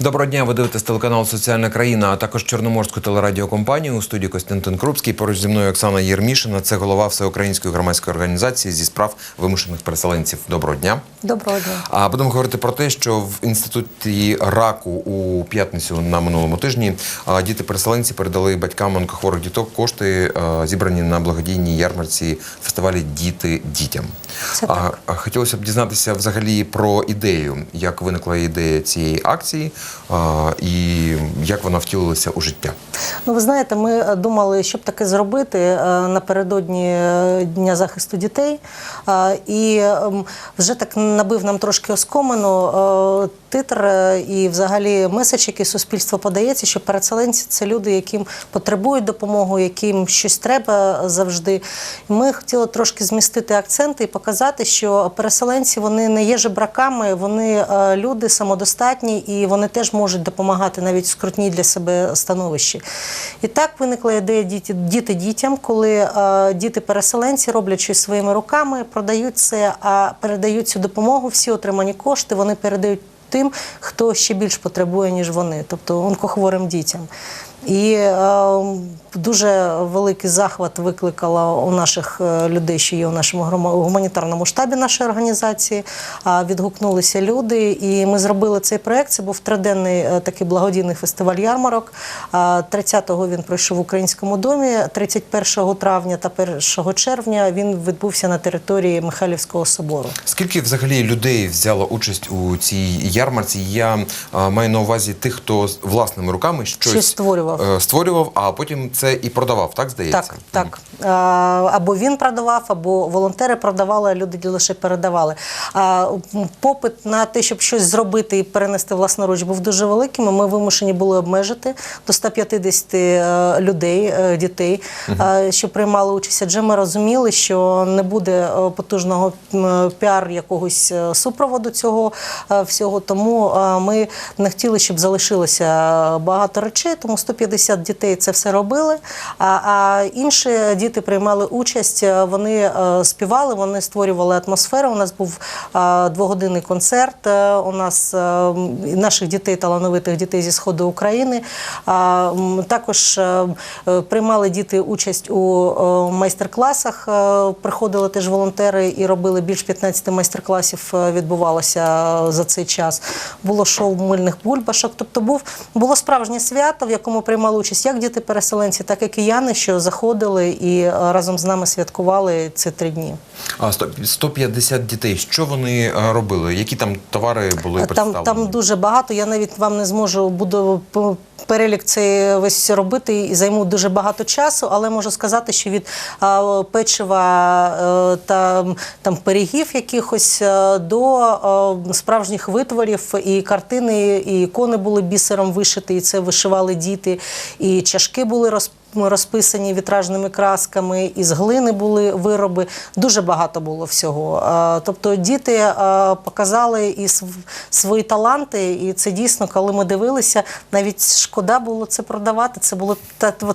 Доброго дня, ви дивитесь телеканал Соціальна країна, а також Чорноморську телерадіокомпанію у студії Костянтин Крупський. Поруч зі мною Оксана Єрмішина. Це голова всеукраїнської громадської організації зі справ вимушених переселенців. Доброго дня. Доброго дня. А будемо говорити про те, що в інституті раку у п'ятницю на минулому тижні діти-переселенці передали батькам онкохворих діток кошти, зібрані на благодійній ярмарці фестивалі Діти дітям. Це так. хотілося б дізнатися взагалі про ідею, як виникла ідея цієї акції і як вона втілилася у життя. Ну, ви знаєте, ми е, думали, що б таке зробити е, напередодні е, Дня захисту дітей. І ем, вже так набив нам трошки оскомину титр і взагалі меседж, який суспільство подається, що переселенці це люди, яким потребують допомоги, яким щось треба завжди. Ми хотіли трошки змістити акценти і показати, що переселенці вони не є жебраками, вони люди самодостатні і вони теж можуть допомагати навіть в скрутній для себе становищі. І так виникла ідея діти, діти дітям, коли е, діти-переселенці роблять щось своїми руками, продають це, а передають цю допомогу, всі отримані кошти, вони передають тим, хто ще більш потребує, ніж вони, тобто онкохворим дітям. І е, дуже великий захват викликала у наших е, людей, що є у нашому гуманітарному штабі нашої організації. Відгукнулися люди, і ми зробили цей проект. Це був триденний е, такий благодійний фестиваль ярмарок. А 30-го він пройшов в українському домі. 31 травня та 1 червня він відбувся на території Михайлівського собору. Скільки взагалі людей взяло участь у цій ярмарці? Я а, маю на увазі тих, хто власними руками щось, Щось створював. Е, створював, а потім це і продавав, так здається? Так, так. А, Або він продавав, або волонтери продавали, а люди лише передавали. Попит на те, щоб щось зробити і перенести власноруч, був дуже великим. і Ми вимушені були обмежити до 150 е, людей, е, дітей, е, що приймали участь. Адже ми розуміли, що не буде е, потужного піар якогось е, супроводу цього е, всього. Тому е, ми не хотіли, щоб залишилося багато речей, тому 150 дітей це все робили. А, інші діти приймали участь, е, вони е, співали, вони створювали атмосферу. У нас був е, двогодинний концерт. У нас наших дітей, талановитих дітей зі сходу України. Також приймали діти участь у майстер-класах. Приходили теж волонтери і робили більш 15 майстер-класів. Відбувалося за цей час. Було шоу мильних бульбашок. Тобто був було справжнє свято, в якому приймали участь як діти-переселенці, так і кияни, що заходили і е, разом з нами святкували ці три дні. А 150 дітей. Що вони е, робили? Які там товари були Там, представлені? там дуже багато. Я навіть вам не зможу буду перелік цей весь робити і займу дуже багато часу, але можу сказати, що від печива е, та там пирігів якихось е, до е, справжніх витворів і картини, і ікони були бісером вишиті, і це вишивали діти, і чашки були розписані розписані вітражними красками, із глини були вироби. Дуже багато було всього. Е, Тобто діти е, показали і св- свої таланти, і це дійсно, коли ми дивилися, навіть шкода було це продавати. Це було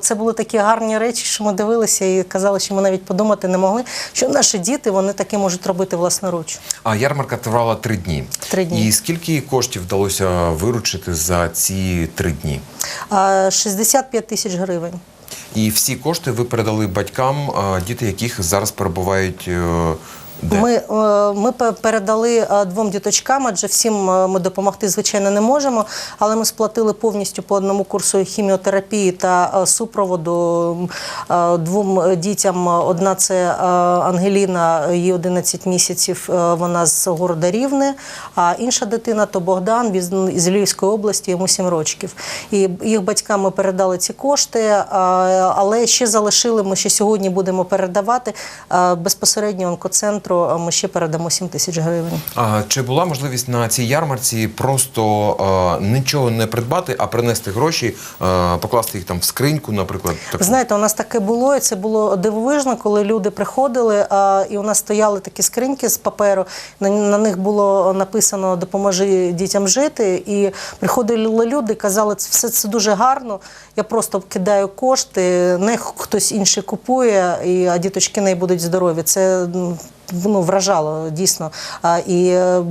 це були такі гарні речі, що ми дивилися і казали, що ми навіть подумати не могли, що наші діти вони таке можуть робити власноруч. А ярмарка тривала три дні. Три дні. І скільки коштів вдалося виручити за ці три дні? А, 65 тисяч гривень. І всі кошти ви передали батькам, діти яких зараз перебувають е, Ми, е, ми передали е, двом діточкам, адже всім е, ми допомогти, звичайно, не можемо. Але ми сплатили повністю по одному курсу хіміотерапії та супроводу двом дітям. Одна це Ангеліна, їй 11 місяців. Вона з города Рівне. А інша дитина то Богдан із Львівської області, йому 7 років. І їх батькам ми передали ці кошти, але ще залишили. Ми ще сьогодні будемо передавати безпосередньо онкоцентру. А Ми ще передамо 7 тисяч гривень. А чи була можливість на цій ярмарці просто е, нічого не придбати, а принести гроші, е, покласти їх там в скриньку, наприклад? таку? Знаєте, у нас таке було, і це було дивовижно, коли люди приходили, а, і у нас стояли такі скриньки з паперу. На, на них було написано Допоможи дітям жити. І приходили люди, казали, це все це дуже гарно. Я просто кидаю кошти, не хтось інший купує, і, а діточки не будуть здорові. Це ну, вражало дійсно. І е,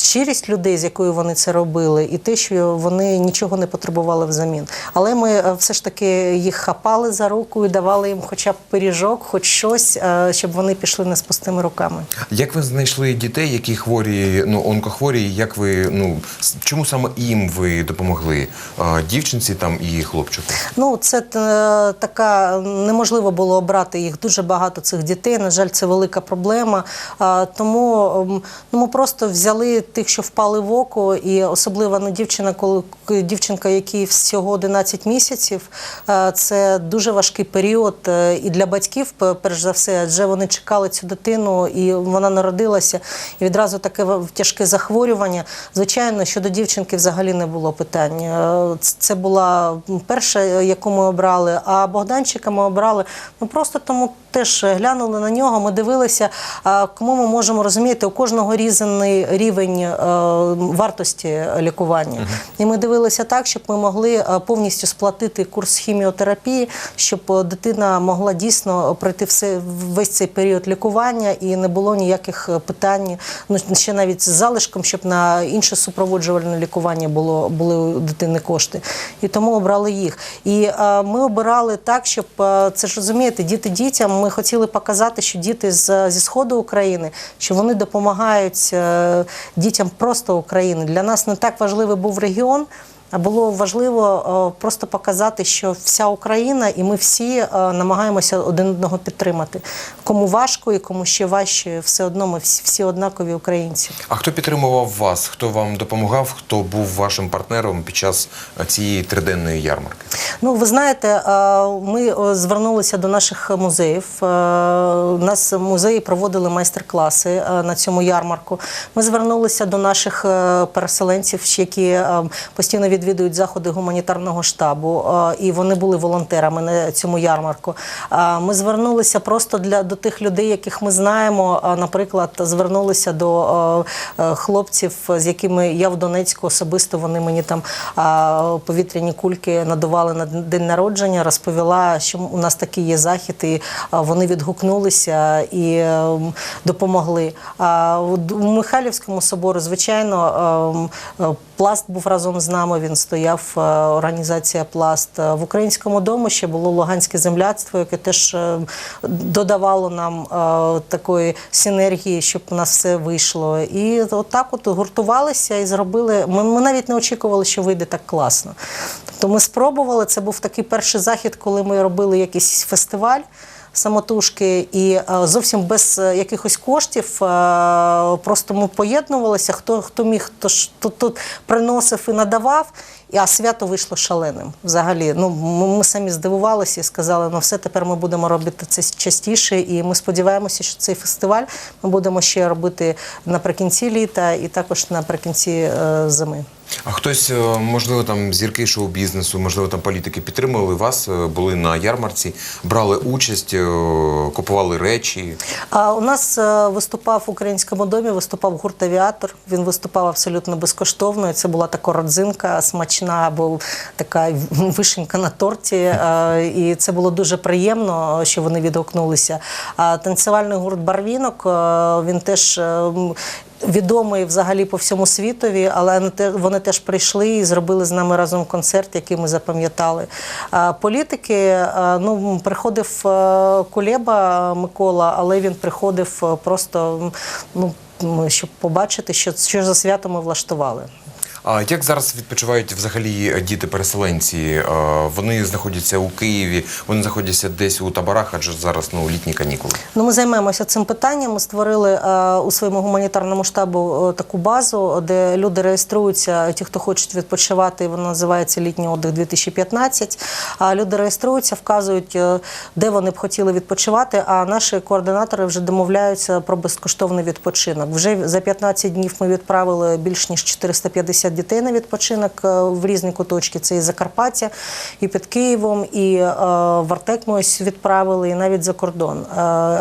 щирість людей, з якою вони це робили, і те, що вони нічого не потребували взамін. Але ми е, все ж таки їх хапали за руку і давали їм хоча б пиріжок, хоч щось, е, щоб вони пішли не з пустими руками. Як ви знайшли дітей, які хворі, ну онкохворі? Як ви ну чому саме їм ви допомогли? Дівчинці там і хлопчику? Ну, це е, така неможливо було обрати їх дуже багато цих дітей. На жаль, це велика проблема. Тому ем, ну, ми просто взяли тих, що впали в око, і особливо ну, дівчина, коли дівчинка, якій всього 11 місяців, е, це дуже важкий період е, і для батьків, перш за все, адже вони чекали цю дитину, і вона народилася, і відразу таке тяжке захворювання. Звичайно, щодо дівчинки взагалі не було питань. Е, Це була перша, яку ми обрали, а Богданчика ми обрали ну просто тому теж глянули на нього, ми дивилися, кому ми можемо розуміти, у кожного різний рівень е, вартості лікування. І ми дивилися так, щоб ми могли е, повністю сплатити курс хіміотерапії, щоб е, дитина могла дійсно пройти все, весь цей період лікування і не було ніяких питань, ну ще навіть з залишком, щоб на інше супроводжувальне лікування було, були у дитини кошти. І тому обрали їх. І ми обирали так, щоб це ж розумієте, діти дітям. Ми хотіли показати, що діти з, зі сходу України, що вони допомагають е, дітям просто України. Для нас не так важливий був регіон. А було важливо е, просто показати, що вся Україна і ми всі е, намагаємося один одного підтримати. Кому важко і кому ще важче, все одно ми всі, всі однакові українці. А хто підтримував вас? Хто вам допомагав? Хто був вашим партнером під час е, цієї триденної ярмарки? Ну, ви знаєте, ми звернулися до наших музеїв. У нас музеї проводили майстер-класи на цьому ярмарку. Ми звернулися до наших переселенців, які постійно відвідують заходи гуманітарного штабу, е, і вони були волонтерами на цьому ярмарку. Е, Ми звернулися просто для до тих людей, яких ми знаємо. Е, Наприклад, звернулися до хлопців, з якими я в Донецьку особисто вони мені там повітряні кульки надували на день народження. Розповіла, що у нас такий є захід, і вони відгукнулися і допомогли. У Михайлівському собору, звичайно, пласт був разом з нами. Він стояв е, організація пласт Е, в українському дому. Ще було Луганське земляцтво, яке теж е, додавало нам такої синергії, щоб у нас все вийшло. І отак от гуртувалися і зробили. Ми, ми навіть не очікували, що вийде так класно. Тобто ми спробували. Це був такий перший захід, коли ми робили якийсь фестиваль. Самотужки і е, зовсім без е, якихось коштів е, просто ми поєднувалися. Хто хто міг, хто ж тут, тут приносив і надавав. А свято вийшло шаленим. Взагалі, ну ми, самі здивувалися і сказали, ну все тепер ми будемо робити це частіше. І ми сподіваємося, що цей фестиваль ми будемо ще робити наприкінці літа і також наприкінці зими. А хтось, е, можливо, там зірки шоу-бізнесу, можливо, там політики підтримували вас, е, були на ярмарці, брали участь, е, купували речі. А у нас виступав в українському домі, виступав гурт Авіатор. Він виступав абсолютно безкоштовно. Це була така родзинка смачна, або така вишенька на торті. І це було дуже приємно, що вони відгукнулися. А танцювальний гурт Барвінок він теж. Відомий взагалі по всьому світові, але вони те- вони теж прийшли і зробили з нами разом концерт, який ми запам'ятали. Політики, ну приходив е, Кулеба Микола, але він приходив е, просто ну, щоб побачити, що, що за свято ми влаштували. А як зараз відпочивають взагалі діти-переселенці? Е, Вони знаходяться у Києві, вони знаходяться десь у таборах, адже зараз ну літні канікули. Ну, ми займаємося цим питанням. Ми створили е, у своєму гуманітарному штабу е, таку базу, де люди реєструються, ті, хто хочуть відпочивати, вона називається Літній отдих 2015. А люди реєструються, вказують, де вони б хотіли відпочивати. А наші координатори вже домовляються про безкоштовний відпочинок. Вже за 15 днів ми відправили більш ніж 450 350 дітей на відпочинок е, в різні куточки. Це і Закарпаття, і під Києвом, і е, в Артек ми ось відправили, і навіть за кордон. Е,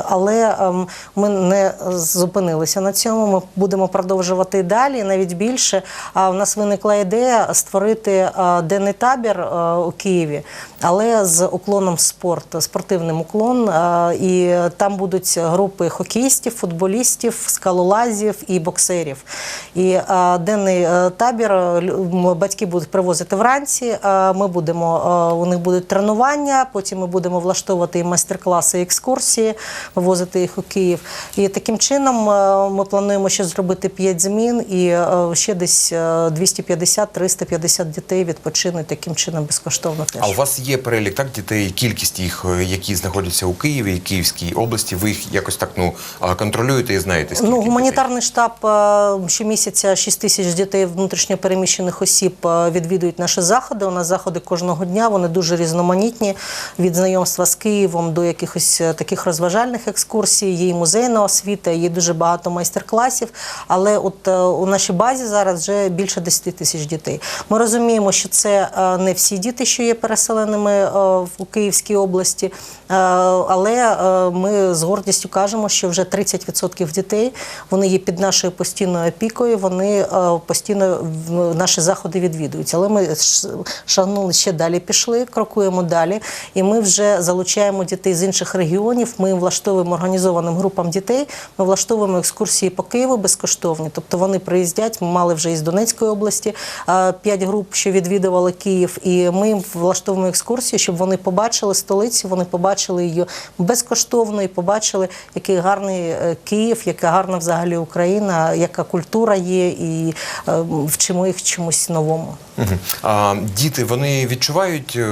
але ем, ми не зупинилися на цьому. Ми будемо продовжувати далі, навіть більше. А в нас виникла ідея створити денний табір у Києві, але з уклоном в спорт, спортивним уклон. І там будуть групи хокеїстів, футболістів, скалолазів і боксерів. І денний е, табір е, батьки будуть привозити вранці. е, Ми будемо е, у них будуть тренування. Потім ми будемо влаштовувати майстер-класи, екскурсії, вивозити їх у Київ. І таким чином ми плануємо ще зробити 5 змін, і ще десь е, 250-350 дітей відпочинуть таким чином безкоштовно. Теж. А у вас є перелік так дітей, кількість їх, які знаходяться у Києві і Київській області. Ви їх якось так ну контролюєте і знаєте скільки Ну, дітей? гуманітарний штаб е, щомісяця 6 тисяч дітей внутрішньо переміщених осіб е, відвідують наші заходи. У нас заходи кожного дня. Вони дуже різноманітні від знайомства з Києвом до якихось е, таких розважальних екскурсій. Є і музейна освіта, є дуже багато майстер-класів. Але от е, у нашій базі зараз вже більше 10 тисяч дітей. Ми розуміємо, що це не всі діти, що є переселеними в Київській області, але е, ми з гордістю кажемо, що вже 30% дітей вони є під нашою постійною опікою. Вони е, постійно наші заходи відвідують. Але ми шагнули ще далі, пішли, крокуємо далі, і ми вже залучаємо дітей з інших регіонів. Ми влаштовуємо організованим групам дітей. Ми влаштовуємо екскурсії по Києву безкоштовні. Тобто вони приїздять. Ми мали вже із Донецької області е, п'ять груп, що відвідували Київ, і ми влаштовуємо екскурсії, щоб вони побачили столицю, вони побачили її безкоштовно і побачили, який гарний е, Київ, яка гарна взагалі Україна, яка культура є, і е, вчимо їх чомусь новому. А, діти вони відчувають, е,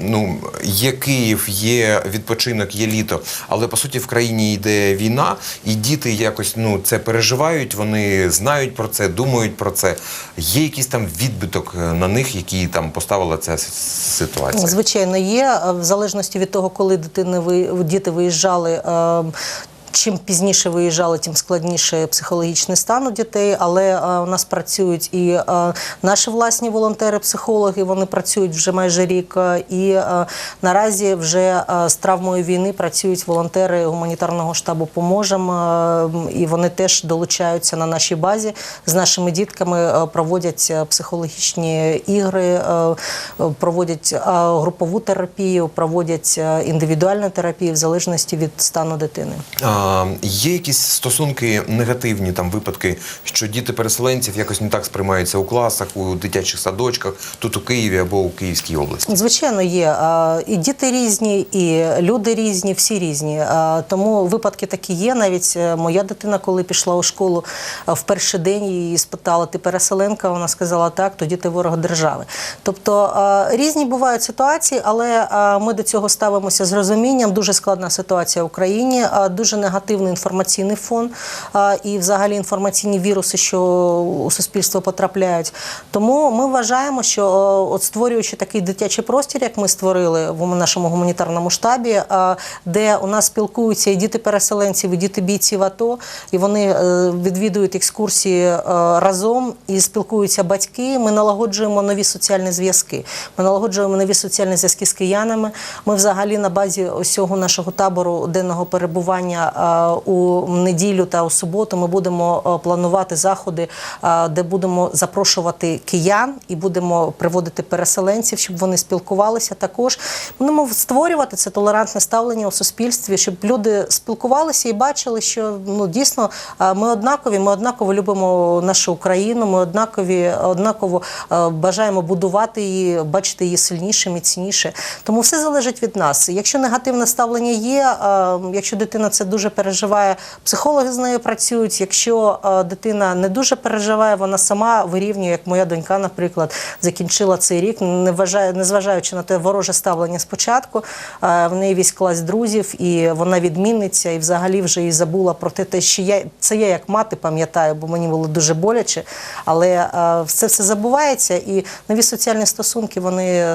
ну є Київ, є відпочинок, є літо, але по суті в країні йде війна, і діти якось ну це переживають. Вони знають про це, думають про це. Є якийсь там відбиток на них, які там поставила ця ситуація. Звичайно, є в залежності від того, коли дитини ви діти виїжджали. Чим пізніше виїжджали, тим складніше психологічний стан у дітей. Але е, у нас працюють і е, наші власні волонтери-психологи. Вони працюють вже майже рік. е, І наразі вже з травмою війни працюють волонтери гуманітарного штабу Поможем. е, І вони теж долучаються на нашій базі з нашими дітками, проводять психологічні ігри, проводять групову терапію, проводять індивідуальну терапію в залежності від стану дитини. Є якісь стосунки негативні там випадки, що діти переселенців якось не так сприймаються у класах, у дитячих садочках, тут у Києві або у Київській області. Звичайно, є і діти різні, і люди різні, всі різні. Тому випадки такі є. Навіть е, моя дитина, коли пішла у школу в перший день, її спитала: ти переселенка? Вона сказала так, тоді ти ворог держави. Тобто різні бувають ситуації, але ми до цього ставимося з розумінням. Дуже складна ситуація в Україні, дуже негативний інформаційний фон і взагалі інформаційні віруси, що у суспільство потрапляють. Тому ми вважаємо, що от створюючи такий дитячий простір, як ми створили в нашому гуманітарному штабі, де у нас спілкуються і діти переселенців, і діти бійців АТО, і вони е, відвідують екскурсії е, разом і спілкуються батьки. Ми налагоджуємо нові соціальні зв'язки. Ми налагоджуємо нові соціальні зв'язки з киянами. Ми взагалі на базі ось цього нашого табору денного перебування у неділю та у суботу. Ми будемо е, планувати заходи, е, де будемо запрошувати киян і будемо приводити переселенців, щоб вони спілкувалися також. Будемо створювати це толерантне ставлення у суспільстві, щоб люди спілкувалися і бачили, що ну дійсно е, ми однакові, ми однаково любимо нашу Україну, ми однакові, однаково е, бажаємо будувати її, бачити її сильніше, міцніше. Тому все залежить від нас. Якщо негативне ставлення є, е, якщо дитина це дуже переживає, психологи з нею працюють. Якщо е, дитина не дуже переживає, вона сама вирівнює, як моя донька, наприклад, закінчила цей рік, не вважає, незважаючи на те вороже ставлення спочатку. е, В неї весь клас друзів, і вона відмінниця, і взагалі вже і забула про те, те, що я це я як мати пам'ятаю, бо мені було дуже боляче. Але е, все все забувається, і нові соціальні стосунки вони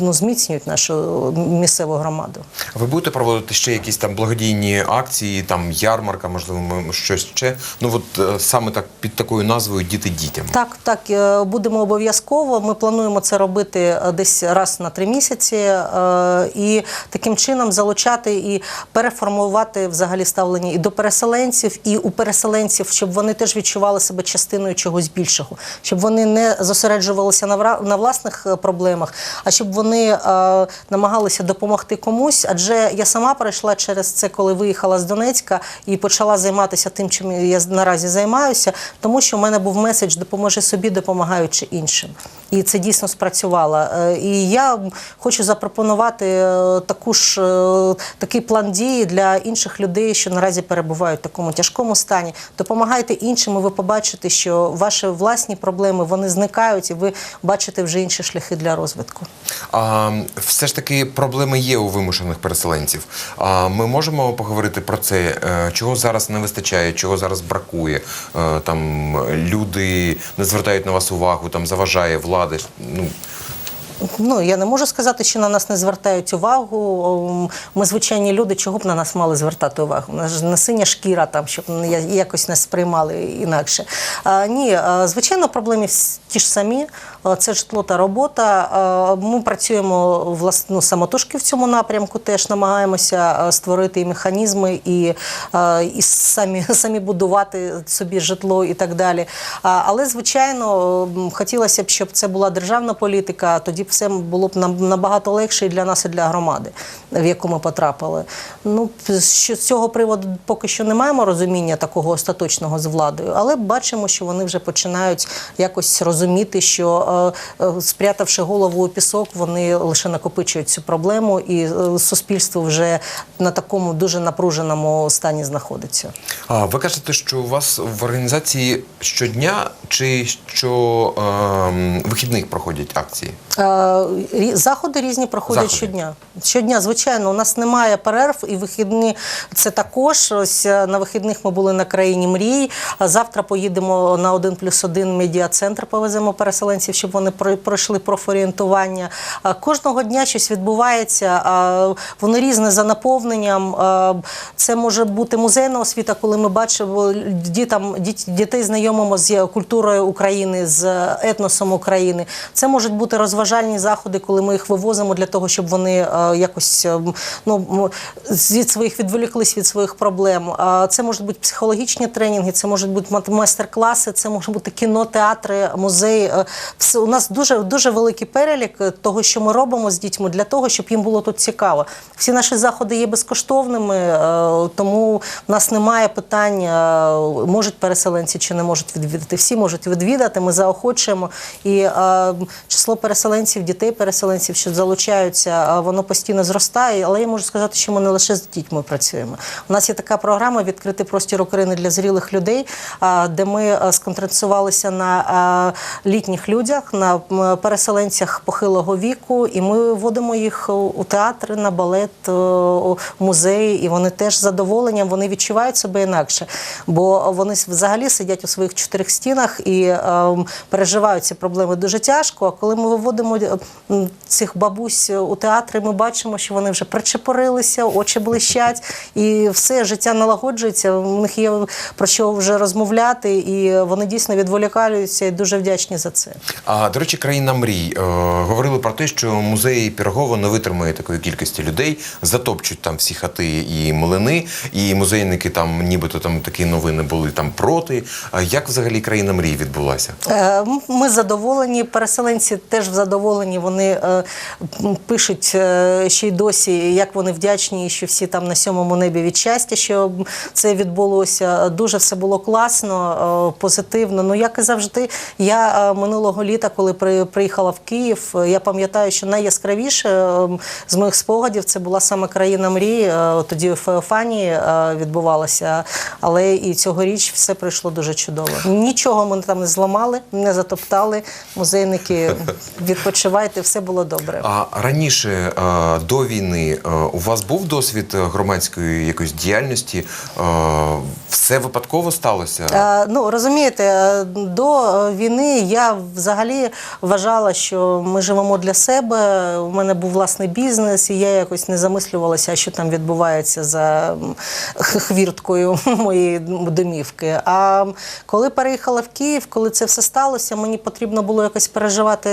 ну, зміцнюють нашу місцеву громаду. Ви будете проводити ще якісь там благодійні акції? Акції, там ярмарка, можливо, щось ще. Ну от е, саме так під такою назвою Діти дітям. Так, так, е, будемо обов'язково. Ми плануємо це робити е, десь раз на три місяці і таким чином залучати і переформувати взагалі ставлення і до переселенців, і у переселенців, щоб вони теж відчували себе частиною чогось більшого, щоб вони не зосереджувалися на власних проблемах, а щоб вони намагалися допомогти комусь. Адже я сама пройшла через це, коли виїхала з Донецька і почала займатися тим, чим я наразі займаюся, тому що в мене був меседж допоможи собі, допомагаючи іншим. І це дійсно спрацювало. Е, І я хочу запропонувати е, таку ж е, такий план дії для інших людей, що наразі перебувають в такому тяжкому стані. Допомагайте іншим, і ви побачите, що ваші власні проблеми вони зникають, і ви бачите вже інші шляхи для розвитку. А, все ж таки проблеми є у вимушених переселенців. А, ми можемо поговорити про це, чого зараз не вистачає, чого зараз бракує. Там люди не звертають на вас увагу, там заважає влада. Ну, Ну я не можу сказати, що на нас не звертають увагу. Ми звичайні люди, чого б на нас мали звертати увагу? У нас ж не синя шкіра, там щоб якось не сприймали інакше. А, ні, звичайно, проблеми ті ж самі. Це житло та робота. Ми працюємо власне самотужки в цьому напрямку. Теж намагаємося створити і механізми, і, і самі, самі будувати собі житло і так далі. Але звичайно, хотілося б, щоб це була державна політика. Тоді б все було б нам набагато легше і для нас, і для громади, в яку ми потрапили. Ну що з цього приводу поки що не маємо розуміння такого остаточного з владою, але бачимо, що вони вже починають якось розуміти, що е, е, спрятавши голову у пісок, вони лише накопичують цю проблему, і е, суспільство вже на такому дуже напруженому стані знаходиться. а, ви кажете, що у вас в організації щодня чи що е, вихідних проходять акції? Е, Заходи різні проходять Заходи. щодня. Щодня, звичайно, у нас немає перерв і вихідні це також. Ось е, на вихідних ми були на країні мрій. Завтра поїдемо на 1 плюс 1 медіа-центр, повеземо переселенців, щоб вони прой- пройшли профорієнтування. Кожного дня щось відбувається. Воно різне за наповненням. Це може бути музейна освіта, коли ми бачимо дітям, діт- дітей знайомимо з культурою України, з етносом України. Це можуть бути розважальні заходи, коли ми їх вивозимо для того, щоб вони е, якось е, ну, від своїх відволіклись від своїх проблем. Це можуть бути психологічні тренінги, це можуть бути майстер-класи, це може бути кіно, театри, музеї. Е, у нас дуже дуже великий перелік того, що ми робимо з дітьми, для того, щоб їм було тут цікаво. Всі наші заходи є безкоштовними, тому в нас немає питань, можуть переселенці чи не можуть відвідати. Всі можуть відвідати. Ми заохочуємо і число переселенців, дітей переселенців, що залучаються, воно постійно зростає. Але я можу сказати, що ми не лише з дітьми працюємо. У нас є така програма Відкритий простір України для зрілих людей, де ми сконцентрувалися на літніх людях, на переселенцях похилого віку, і ми вводимо їх у- театри, на балет, у музеї, і вони теж з задоволенням вони відчувають себе інакше, бо вони взагалі сидять у своїх чотирьох стінах і е, переживають ці проблеми дуже тяжко. А коли ми виводимо цих бабусь у театри, ми бачимо, що вони вже причепорилися, очі блищать, і все життя налагоджується. У них є про що вже розмовляти, і вони дійсно відволікаються і дуже вдячні за це. А до речі, країна мрій е, говорили про те, що музей Пірогово не витримує такої кількості людей, затопчуть там всі хати і млини, і музейники там, нібито там такі новини були там проти. Як взагалі країна мрій відбулася? Е, Ми задоволені, переселенці теж задоволені. Вони е, пишуть е, ще й досі, як вони вдячні, що всі там на сьомому небі від щастя, що це відбулося. Дуже все було класно, е, позитивно. Ну як і завжди, я минулого літа, коли при- приїхала в Київ, я пам'ятаю, що найяскравіше з моїх спогадів це була саме країна мрії. Тоді в Феофанії відбувалося, але і цьогоріч все пройшло дуже чудово. Нічого ми там не зламали, не затоптали. Музейники від, відпочивайте, все було добре. А раніше е, до війни е, у вас був досвід е, громадської якоїсь діяльності? Все випадково сталося? Ну розумієте, до війни я взагалі вважала, що ми живемо для себе. У мене був власний бізнес, і я якось не замислювалася, що там відбувається за хвірткою моєї домівки. А коли переїхала в Київ, коли це все сталося, мені потрібно було якось переживати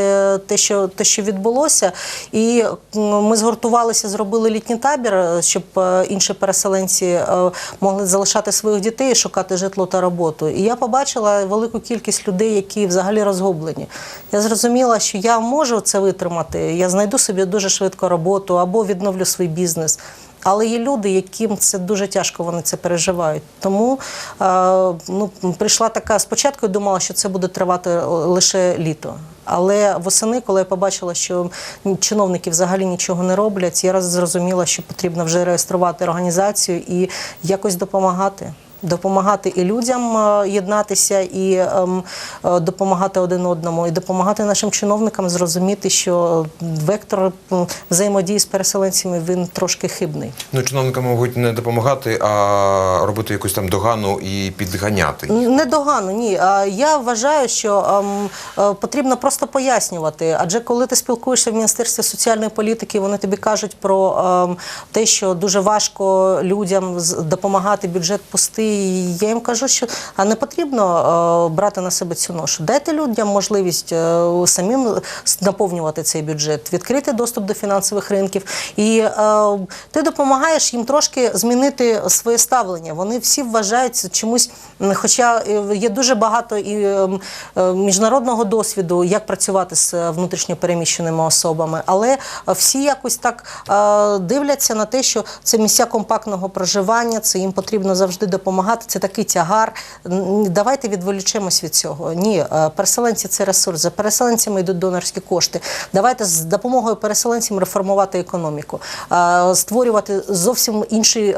те, що те, що відбулося. І ми згуртувалися, зробили літній табір, е, щоб е, інші переселенці е, могли залишати своїх дітей, шукати житло та роботу. І я побачила велику кількість людей, які взагалі розгублені. Я зрозуміла, що я можу це витримати. Я знайду собі дуже швидко роботу або відновлю свій бізнес. Але є люди, яким це дуже тяжко, вони це переживають. Тому е, ну, прийшла така спочатку, я думала, що це буде тривати е, лише літо. Але восени, коли я побачила, що чиновники взагалі нічого не роблять, я зрозуміла, що потрібно вже реєструвати організацію і якось допомагати. Допомагати і людям е, єднатися, і ем, е, допомагати один одному, і допомагати нашим чиновникам зрозуміти, що вектор взаємодії з переселенцями він трошки хибний. Ну, чиновникам можуть не допомагати, а робити якусь там догану і підганяти. Не догану, ні. А Я вважаю, що ем, е, потрібно просто пояснювати. Адже коли ти спілкуєшся в Міністерстві соціальної політики, вони тобі кажуть про ем, те, що дуже важко людям допомагати бюджет пустий. Я їм кажу, що не потрібно е, брати на себе цю ношу. Дайте людям можливість е, самим наповнювати цей бюджет, відкрити доступ до фінансових ринків. І е, ти допомагаєш їм трошки змінити своє ставлення. Вони всі вважаються чомусь, хоча є дуже багато і ем, міжнародного досвіду, як працювати з е, внутрішньо переміщеними особами, але всі якось так дивляться на те, що це місця компактного проживання, це їм потрібно завжди допомагати. Це такий тягар. Давайте відволічемось від цього. Ні, е, переселенці це ресурс. За переселенцями йдуть донорські кошти. Давайте з допомогою переселенцям реформувати економіку, е, створювати зовсім інший.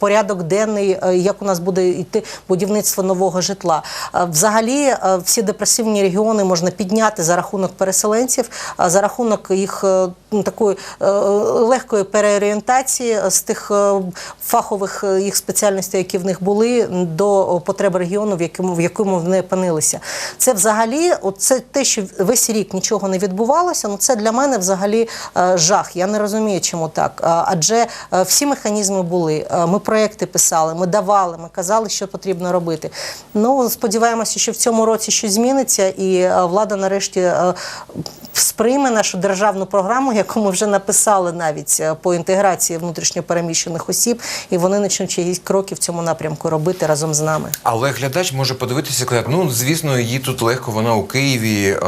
Порядок денний, е, як у нас буде йти будівництво нового житла. Е, Взагалі, е, всі депресивні регіони можна підняти за рахунок переселенців, за рахунок їх ну, такої легкої переорієнтації з тих фахових їх спеціальностей, які в них були, до потреб регіону, в якому в якому вони опинилися. Це взагалі, це те, що весь рік нічого не відбувалося. Ну це для мене взагалі жах. Я не розумію, чому так. Адже всі механізми були. Ми проекти писали, ми давали, ми казали, що потрібно робити. Ну сподіваємося, що в цьому році щось зміниться, і е, влада нарешті е, сприйме нашу державну програму, яку ми вже написали навіть е, по інтеграції внутрішньопереміщених осіб, і вони почнуть якісь кроки в цьому напрямку робити разом з нами. Але глядач може подивитися, сказати, ну звісно, їй тут легко, вона у Києві,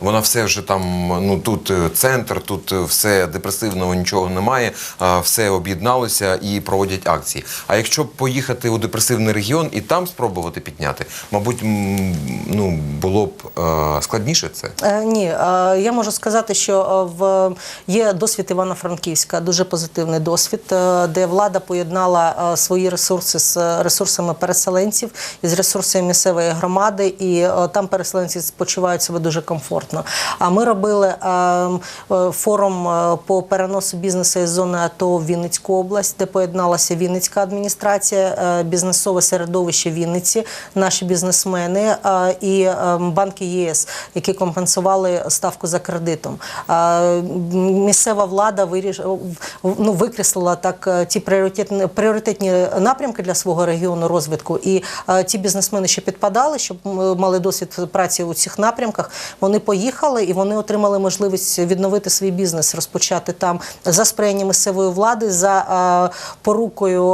вона все вже там, ну тут центр, тут все депресивного нічого немає, все об'єдналося і проводять акції. А якщо поїхати у депресивний регіон і там спробувати підняти, мабуть, ну було б е, складніше це. Е, Ні, е, я можу сказати, що в є досвід Івано-Франківська, дуже позитивний досвід, де влада поєднала свої ресурси з ресурсами переселенців і з ресурсами місцевої громади, і там переселенці почувають себе дуже комфортно. А ми робили форум по переносу бізнесу із зони АТО в Вінницьку область, де поєдналася Вінницька адміністрація, е, бізнесове середовище Вінниці, наші бізнесмени е, і е, банки ЄС, які компенсували ставку за кредитом. Місцева влада виріш... ну, викреслила так ті пріоритетні, пріоритетні напрямки для свого регіону розвитку. І ті бізнесмени, що підпадали, щоб мали досвід праці у цих напрямках, вони поїхали і вони отримали можливість відновити свій бізнес, розпочати там за сприяння місцевої влади, за порукою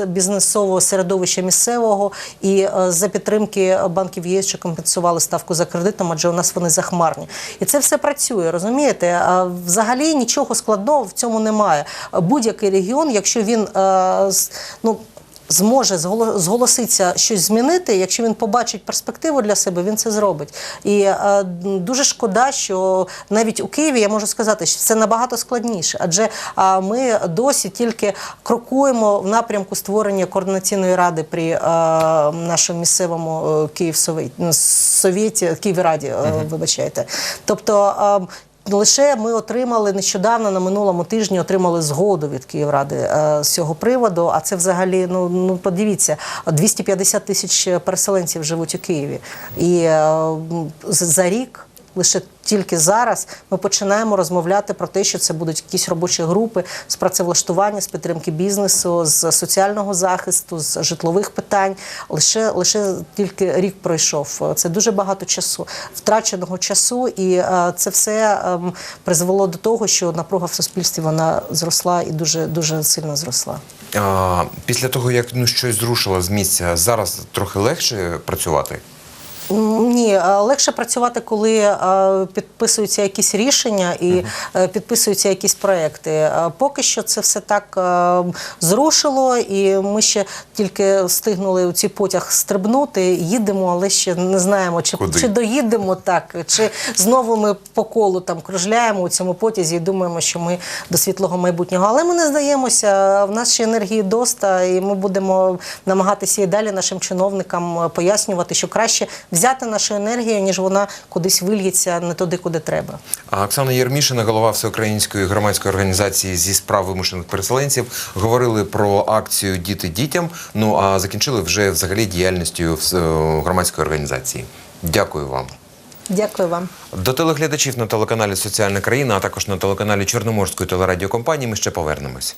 е, бізнесового середовища місцевого і е, за підтримки банків ЄС, що компенсували ставку за кредитом, адже у нас вони захмарні. І це все працює, розумієте? Взагалі нічого складного в цьому немає. Будь-який регіон, якщо він е, ну. Зможе зголо- зголоситися щось змінити, якщо він побачить перспективу для себе, він це зробить. І е, дуже шкода, що навіть у Києві я можу сказати, що це набагато складніше, адже е, ми досі тільки крокуємо в напрямку створення координаційної ради при е, нашому місцевому е, Київсовєті, Київраді, е, вибачайте. Тобто. е, Лише ми отримали нещодавно на минулому тижні отримали згоду від Київради е, з цього приводу. А це взагалі, ну ну подивіться, 250 тисяч переселенців живуть у Києві, і е, за рік. Лише тільки зараз ми починаємо розмовляти про те, що це будуть якісь робочі групи з працевлаштування, з підтримки бізнесу, з соціального захисту, з житлових питань. Лише лише тільки рік пройшов. Це дуже багато часу, втраченого часу, і е, це все ем, призвело до того, що напруга в суспільстві вона зросла і дуже дуже сильно зросла. А, після того, як ну, щось зрушило з місця, зараз трохи легше працювати? Ні, е, легше працювати, коли е, підписуються якісь рішення і е, підписуються якісь проекти. Поки що це все так зрушило, і ми ще тільки встигнули у цей потяг стрибнути. Їдемо, але ще не знаємо, чи, Куди? чи доїдемо так, чи знову ми по колу там кружляємо у цьому потязі і думаємо, що ми до світлого майбутнього. Але ми не здаємося. В нас ще енергії доста, і ми будемо намагатися і далі нашим чиновникам пояснювати, що краще взяти нашу енергію, ніж вона кудись вильється не туди, куди треба. А Оксана Єрмішина, голова Всеукраїнської громадської організації зі справ вимушених переселенців, говорили про акцію Діти дітям. Ну а закінчили вже взагалі діяльністю громадської організації. Дякую вам. Дякую вам. До телеглядачів на телеканалі Соціальна країна, а також на телеканалі Чорноморської телерадіокомпанії ми ще повернемось.